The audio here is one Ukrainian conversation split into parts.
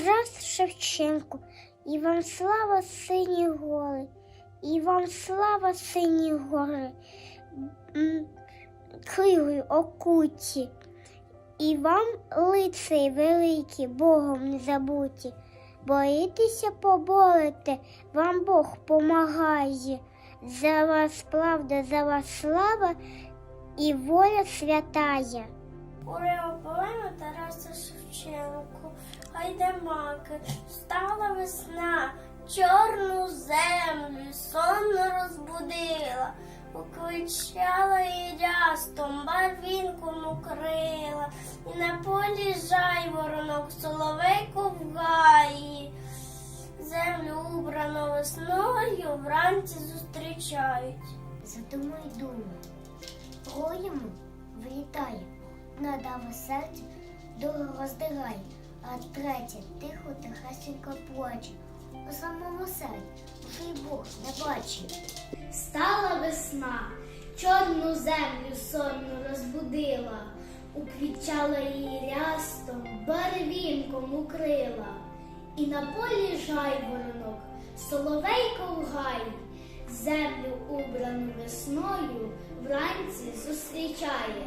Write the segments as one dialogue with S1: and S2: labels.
S1: Тарас Шевченко, і вам слава сині гори, і вам слава сині гори, м, кригою окуті, і вам лицеї великі, Богом не забуті. Боїтеся поборете, вам Бог помагає. За вас правда, за вас слава і воля святая. Уреополема Тараса Шевченко, гайдамаки, стала весна, чорну землю, сонно розбудила, уквичала і рястом, барвінком укрила, і на полі жайворонок, соловейко в гаї. Землю убрано весною, вранці зустрічають. Задумай думай, гоємо вилітає, надава серце, дорого роздирає, а третє тихо тихесенько плаче. У самому серці вже й Бог не бачить. Стала весна, чорну землю сонну розбудила, уквічала її рястом, барвінком укрила. І на полі жайворонок, соловейко в гаї, землю убрану весною вранці зустрічає.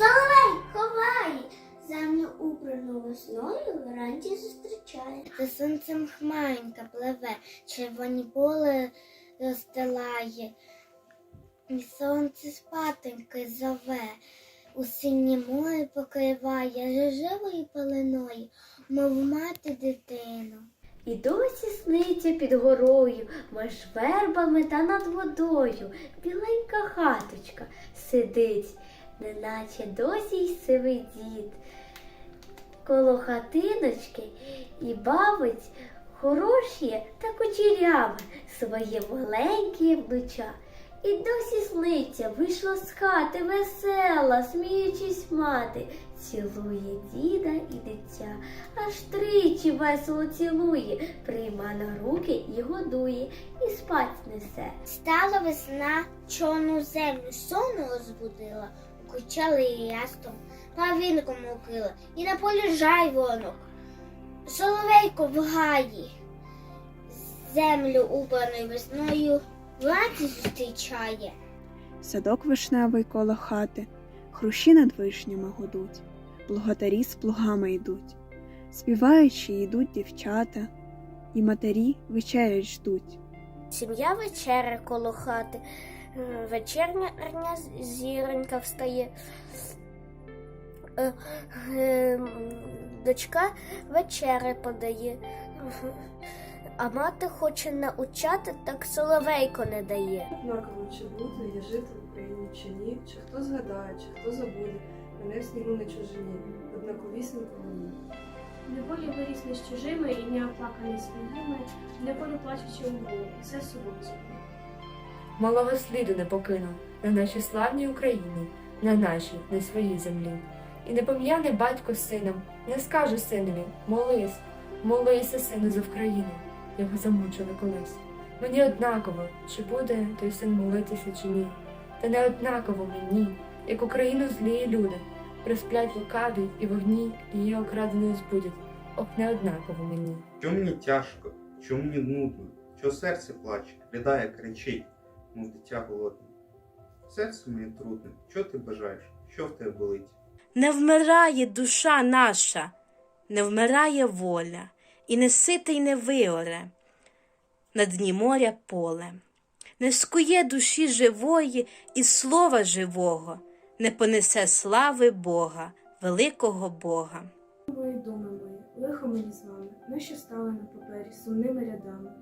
S1: соловей ховає, землю убрану весною вранці зустрічає. За сонцем хмаринка пливе, червоні поле розстилає, і сонце спатеньки зове. У синє море покриває рожевою пеленою, мов мати дитину.
S2: І досі сниться під горою, між вербами та над водою. Біленька хаточка сидить, неначе досі й сивий дід. Коло хатиночки і бавить хороші та кучеряве своє маленьке внуча. І досі сниться, вийшла з хати весела, сміючись мати, цілує діда і дитя, аж тричі весело цілує, прийма на руки і годує, і спать несе.
S1: Стала весна, чорну землю сонну розбудила, її ястом, павінком укрила, і на полі жайворонок, соловейко в гаї, землю убраною весною вранці зустрічає.
S3: Садок вишневий коло хати, хрущі над вишнями гудуть, плугатарі з плугами йдуть, співаючи йдуть дівчата, і матері вечерять ждуть.
S1: Сім'я вечеря коло хати, М, вечерня зіронька встає. Е, е, м, Дочка вечери подає, а мати хоче научати, так соловейко не дає.
S4: Однаково, чи буду я жити в Україні чи ні, чи хто згадає, чи хто забуде, мене в снігу на чужині, однаковісінько мені.
S5: Неволі виріс не з чужими і не оплаканий своїми, неволі плачучи у і все собою.
S6: Малого сліду не покинув на нашій славній Україні, на нашій, на своїй землі. І не пом'яне батько сином, не скаже синові, молись, молися, сину, за Вкраїну. Його замучили колись. Мені однаково, чи буде той син молитися, чи ні. Та не однаково мені, як Україну злії люди, присплять лукаві і вогні її окраденою збудять. Ох, не однаково мені.
S7: Чому мені тяжко, чому мені нудно, що серце плаче, ридає, кричить, мов дитя голодне. Серце моє трудне, що ти бажаєш, що в тебе болить?
S8: Не вмирає душа наша, не вмирає воля, і не сите й не виоре на дні моря поле, не скує душі живої і слова живого, не понесе слави Бога, великого Бога.
S5: Мої думи мої, лихо мені з вами, ми що стали на папері сумними рядами.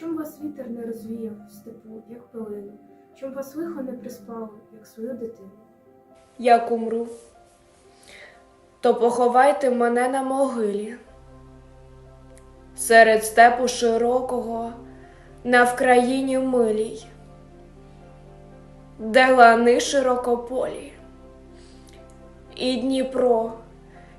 S5: Чом вас вітер не розвіяв в степу, як пилину, чом вас лихо не приспало, як свою дитину.
S9: Як умру, то поховайте мене на могилі, серед степу широкого, на Вкраїні милій, де лани широкополі, і Дніпро,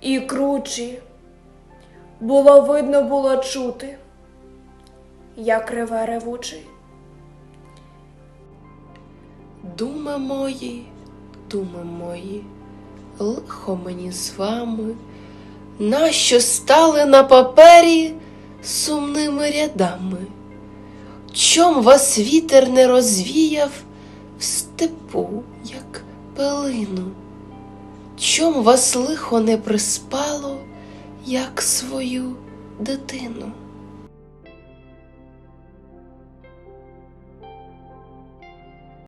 S9: і кручі, було видно було чути, як реве ревучий.
S10: Думи мої, думи мої, лихо мені з вами, нащо стали на папері сумними рядами? Чом вас вітер не розвіяв в степу, як пелину? Чом вас лихо не приспало, як свою дитину?